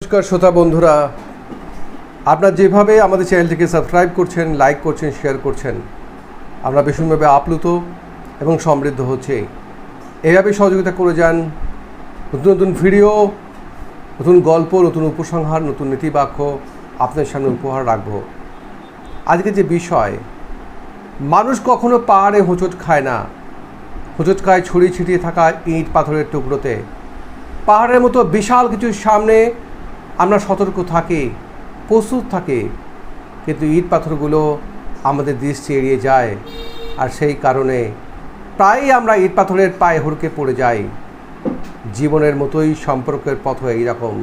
নমস্কার শ্রোতা বন্ধুরা। আপনারা যেভাবে আমাদের চ্যানেলটিকে সাবস্ক্রাইব করছেন, লাইক করছেন, শেয়ার করছেন, আমরা ভীষণভাবে আপ্লুত এবং সমৃদ্ধ হচ্ছে। এভাবে সহযোগিতা করে যান, নতুন নতুন ভিডিও, নতুন গল্প, নতুন উপসংহার, নতুন নীতিবাক্য আপনার সামনে উপহার রাখব। আজকে যে বিষয়, মানুষ কখনো পাহাড়ে হোঁচট খায় না। হোঁচট খায় ছড়িয়ে ছিটিয়ে থাকা ইট পাথরের টুকরোতে। পাহাড়ের মতো বিশাল কিছুর সামনে আমরা সতর্ক থাকি, প্রস্তুত থাকি, কিন্তু ইট পাথরগুলো আমাদের দৃষ্টি এড়িয়ে যায় আর সেই কারণে প্রায়ই আমরা ইট পাথরের পায়ে হুড়কে পড়ে যাই। জীবনের মতোই সম্পর্কের পথ এইরকম।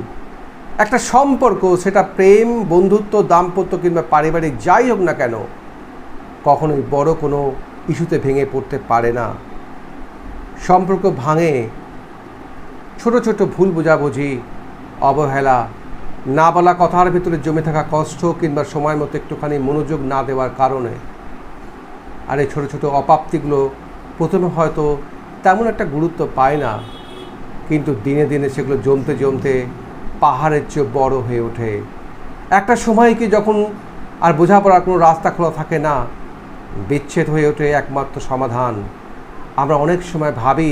একটা সম্পর্ক, সেটা প্রেম, বন্ধুত্ব, দাম্পত্য কিংবা পারিবারিক যাই হোক না কেন, কখনোই বড় কোনো ইস্যুতে ভেঙে পড়তে পারে না। সম্পর্ক ভাঙে, ছোট ছোট ভুল বোঝাবুঝি, অবহেলা না বলা কথার ভিতরে জমে থাকা কষ্ট কিংবা সময় মতো একটুখানি মনোযোগ না দেওয়ার কারণে আর এই ছোটো ছোটো অপ্রাপ্তিগুলো প্রথমে হয়তো তেমন একটা গুরুত্ব পায় না, কিন্তু দিনে দিনে সেগুলো জমতে জমতে পাহাড়ের চেয়ে বড় হয়ে ওঠে। একটা সময় কি যখন আর বোঝাপড়ার কোনো রাস্তা খোলা থাকে না, বিচ্ছেদ হয়ে ওঠে একমাত্র সমাধান। আমরা অনেক সময় ভাবি,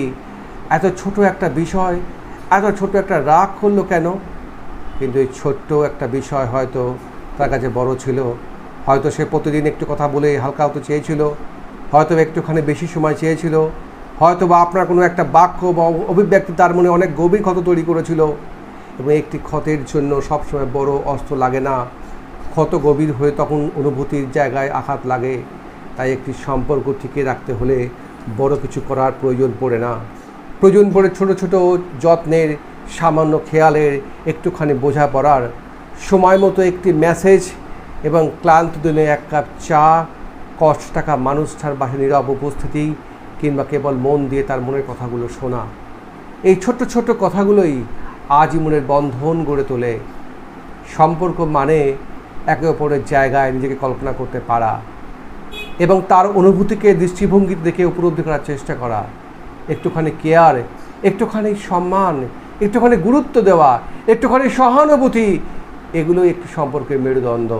এত ছোট একটা বিষয়, এত ছোট একটা রাগ করল কেন? কিন্তু এই ছোট্ট একটা বিষয় হয়তো তার কাছে বড় ছিল। হয়তো সে প্রতিদিন একটু কথা বলে হালকা হতে চেয়েছিল। হয়তো একটুখানি বেশি সময় চেয়েছিল। হয়তো বা আপনার কোনো একটা বাক্য বা অভিব্যক্তি তার মনে অনেক গভীর ক্ষত তৈরি করেছিল। এবং একটি ক্ষতের জন্য সবসময় বড় অস্ত্র লাগে না। ক্ষত গভীর হয়ে তখন অনুভূতির জায়গায় আঘাত লাগে। তাই একটি সম্পর্ক টিকিয়ে রাখতে হলে বড় কিছু করার প্রয়োজন পড়ে না। প্রয়োজন পড়ে ছোট ছোট যত্নের সামান্য খেয়ালের একটুখানি বোঝাপড়ার সময় মতো একটি মেসেজ এবং ক্লান্ত দিনে এক কাপ চা, কষ্ট টাকা মানুষটার বাসে নীরব উপস্থিতি কিংবা কেবল মন দিয়ে তার মনের কথাগুলো শোনা। এই ছোট্ট ছোট্ট কথাগুলোই আজীবনের বন্ধন গড়ে তোলে। সম্পর্ক মানে একে অপরের জায়গায় নিজেকে কল্পনা করতে পারা এবং তার অনুভূতিকে দৃষ্টিভঙ্গি দেখে উপলব্ধি করার চেষ্টা করা। একটুখানি কেয়ার একটুখানি সম্মান একটুখানি গুরুত্ব দেওয়া, একটুখানি সহানুভূতি এগুলো একটি সম্পর্কের মেরুদণ্ড।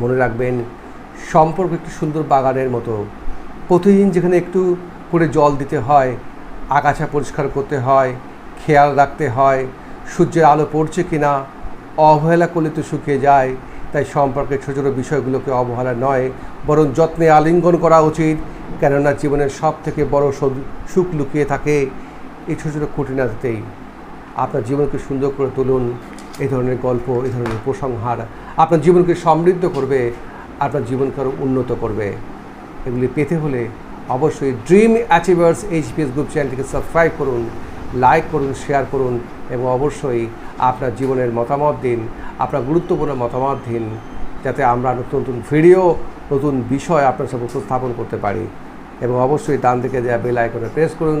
মনে রাখবেন, সম্পর্ক একটি সুন্দর বাগানের মতো। প্রতিদিন যেখানে একটু করে জল দিতে হয়, আগাছা পরিষ্কার করতে হয়, খেয়াল রাখতে হয়, সূর্যের আলো পড়ছে কি না অবহেলা করলে তো শুকিয়ে যায়, তাই সম্পর্কের ছোটো ছোটো বিষয়গুলোকে অবহেলা নয়, বরং যত্নে আলিঙ্গন করা উচিত, কেননা জীবনের সব থেকে বড় সুখ লুকিয়ে থাকে এই ছোটো ছোটো খুঁটিনাটিতেই আপনার জীবনকে সুন্দর করে তুলুন এই ধরনের গল্প এই ধরনের উপসংহার আপনার জীবনকে সমৃদ্ধ করবে, আপনার জীবনকে আরও উন্নত করবে। এগুলি পেতে হলে অবশ্যই ড্রিম অ্যাচিভার্স এইচপিএস গ্রুপ চ্যানেলটিকে সাবস্ক্রাইব করুন, লাইক করুন, শেয়ার করুন এবং অবশ্যই আপনার জীবনের মতামত দিন, আপনার গুরুত্বপূর্ণ মতামত দিন, যাতে আমরা নতুন নতুন ভিডিও, নতুন বিষয় আপনার সাথে উপস্থাপন করতে পারি। এবং অবশ্যই ডান দিকে দেওয়া বেল আইকনে প্রেস করুন